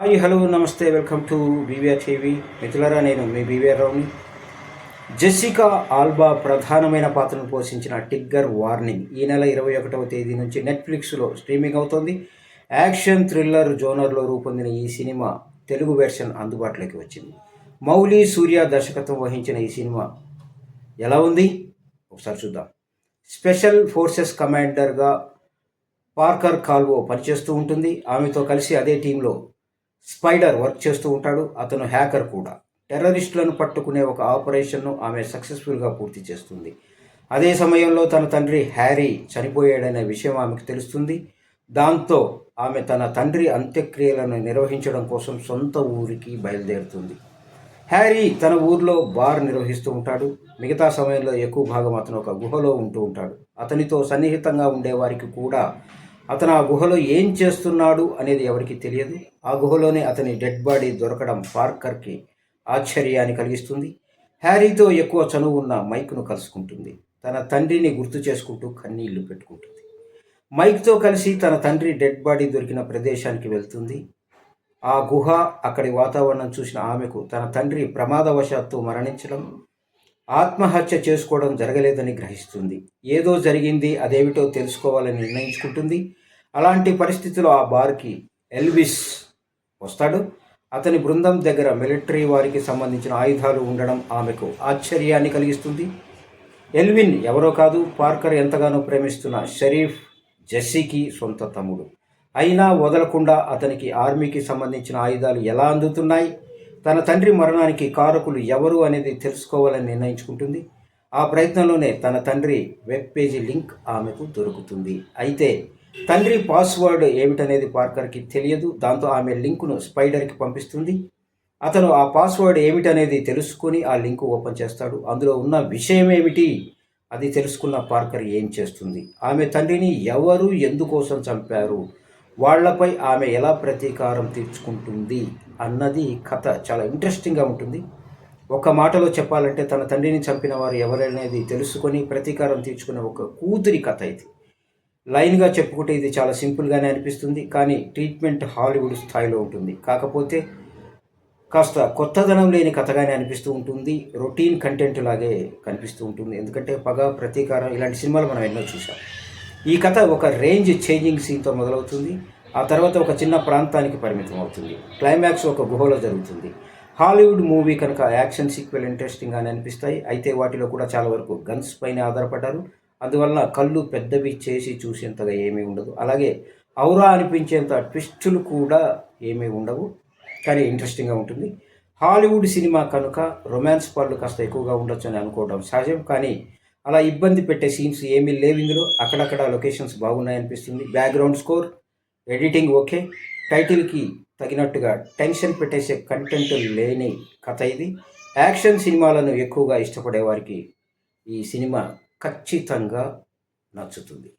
Hi hello నమస్తే welcome to BVR TV. మిథులరా నేను మీ బీవీఆర్ రావుని జెస్సికా ఆల్బా ప్రధానమైన పాత్రను పోషించిన టిగ్గర్ వార్నింగ్ ఈ నెల ఇరవై ఒకటవ తేదీ నుంచి నెట్ఫ్లిక్స్లో స్ట్రీమింగ్ అవుతోంది. యాక్షన్ థ్రిల్లర్ జోనర్లో రూపొందిన ఈ సినిమా తెలుగు వెర్షన్ అందుబాటులోకి వచ్చింది. మౌలి సూర్య దర్శకత్వం వహించిన ఈ సినిమా ఎలా ఉంది? ఒకసారి చూద్దాం. స్పెషల్ ఫోర్సెస్ కమాండర్గా పార్కర్ కాల్వో పనిచేస్తూ ఉంటుంది. ఆమెతో కలిసి అదే టీంలో స్పైడర్ వర్క్ చేస్తూ ఉంటాడు. అతను హ్యాకర్ కూడా. టెర్రరిస్టులను పట్టుకునే ఒక ఆపరేషన్ను ఆమె సక్సెస్ఫుల్గా పూర్తి చేస్తుంది. అదే సమయంలో తన తండ్రి హ్యారీ చనిపోయాడనే విషయం ఆమెకు తెలుస్తుంది. దాంతో ఆమె తన తండ్రి అంత్యక్రియలను నిర్వహించడం కోసం సొంత ఊరికి బయలుదేరుతుంది. హ్యారీ తన ఊర్లో బార్ నిర్వహిస్తూ ఉంటాడు. మిగతా సమయంలో ఎక్కువ భాగం అతను ఒక గుహలో ఉంటూ ఉంటాడు. అతనితో సన్నిహితంగా ఉండేవారికి కూడా అతను ఆ గుహలో ఏం చేస్తున్నాడు అనేది ఎవరికి తెలియదు. ఆ గుహలోనే అతని డెడ్ బాడీ దొరకడం పార్కర్కి ఆశ్చర్యాన్ని కలిగిస్తుంది. హ్యారీతో ఎక్కువ చనువు ఉన్న మైక్ను కలుసుకుంటుంది. తన తండ్రిని గుర్తు చేసుకుంటూ కన్నీళ్ళు పెట్టుకుంటుంది. మైక్తో కలిసి తన తండ్రి డెడ్ బాడీ దొరికిన ప్రదేశానికి వెళ్తుంది. ఆ గుహ అక్కడి వాతావరణం చూసిన ఆమెకు తన తండ్రి ప్రమాదవశాత్తు మరణించడం ఆత్మహత్య చేసుకోవడం జరగలేదని గ్రహిస్తుంది. ఏదో జరిగింది అదేమిటో తెలుసుకోవాలని నిర్ణయించుకుంటుంది. అలాంటి పరిస్థితిలో ఆ బార్కి ఎల్విస్ వస్తాడు. అతని బృందం దగ్గర మిలిటరీ వారికి సంబంధించిన ఆయుధాలు ఉండడం ఆమెకు ఆశ్చర్యాన్ని కలిగిస్తుంది. ఎల్విన్ ఎవరో కాదు పార్కర్ ఎంతగానో ప్రేమిస్తున్న షరీఫ్ జెస్సీకి సొంత తమ్ముడు. అయినా వదలకుండా అతనికి ఆర్మీకి సంబంధించిన ఆయుధాలు ఎలా అందుతున్నాయి? తన తండ్రి మరణానికి కారకులు ఎవరు అనేది తెలుసుకోవాలని నిర్ణయించుకుంటుంది. ఆ ప్రయత్నంలోనే తన తండ్రి వెబ్ పేజీ లింక్ ఆమెకు దొరుకుతుంది. అయితే తండ్రి పాస్వర్డ్ ఏమిటనేది పార్కర్కి తెలియదు. దాంతో ఆమె లింకును స్పైడర్కి పంపిస్తుంది. అతను ఆ పాస్వర్డ్ ఏమిటనేది తెలుసుకొని ఆ లింక్ ఓపెన్ చేస్తాడు. అందులో ఉన్న విషయం ఏమిటి? అది తెలుసుకున్న పార్కర్ ఏం చేస్తుంది? ఆమె తండ్రిని ఎవరు ఎందుకోసం చంపారు? వాళ్ళపై ఆమె ఎలా ప్రతీకారం తీర్చుకుంటుంది అన్నది కథ చాలా ఇంట్రెస్టింగ్గా ఉంటుంది. ఒక మాటలో చెప్పాలంటే తన తండ్రిని చంపిన వారు ఎవరనేది తెలుసుకొని ప్రతీకారం తీర్చుకునే ఒక కూతురి కథ ఇది. లైన్గా చెప్పుకుంటే ఇది చాలా సింపుల్గానే అనిపిస్తుంది కానీ ట్రీట్మెంట్ హాలీవుడ్ స్థాయిలో ఉంటుంది. కాకపోతే కాస్త కొత్తదనం లేని కథగానే అనిపిస్తూ ఉంటుంది రొటీన్ కంటెంట్ లాగే కనిపిస్తూ ఉంటుంది. ఎందుకంటే పగ ప్రతీకారం ఇలాంటి సినిమాలు మనం ఎన్నో చూసాం ఈ కథ ఒక రేంజ్ చేంజింగ్ సీన్తో మొదలవుతుంది. ఆ తర్వాత ఒక చిన్న ప్రాంతానికి పరిమితం అవుతుంది క్లైమాక్స్ ఒక గుహలో జరుగుతుంది. హాలీవుడ్ మూవీ కనుక యాక్షన్ సీక్వెల్ ఇంట్రెస్టింగ్గానే అనిపిస్తాయి. అయితే వాటిలో కూడా చాలా వరకు గన్స్ పైన ఆధారపడ్డారు. అందువల్ల కళ్ళు పెద్దవి చేసి చూసేంతగా ఏమీ ఉండదు. అలాగే ఔరా అనిపించేంత ట్విస్టులు కూడా ఏమీ ఉండవు. కానీ ఇంట్రెస్టింగ్గా ఉంటుంది. హాలీవుడ్ సినిమా కనుక రొమాన్స్ పాటలు కాస్త ఎక్కువగా ఉండొచ్చు అని అనుకోవడం సహజం. కానీ అలా ఇబ్బంది పెట్టే సీన్స్ ఏమీ లేవు ఇందులో. అక్కడక్కడ లొకేషన్స్ బాగున్నాయి అనిపిస్తుంది బ్యాక్గ్రౌండ్ స్కోర్ ఎడిటింగ్ ఓకే. టైటిల్కి తగినట్టుగా టెన్షన్ పెట్టేసే కంటెంట్ లేని కథ ఇది. యాక్షన్ సినిమాలను ఎక్కువగా ఇష్టపడే వారికి ఈ సినిమా ఖచ్చితంగా నచ్చుతుంది.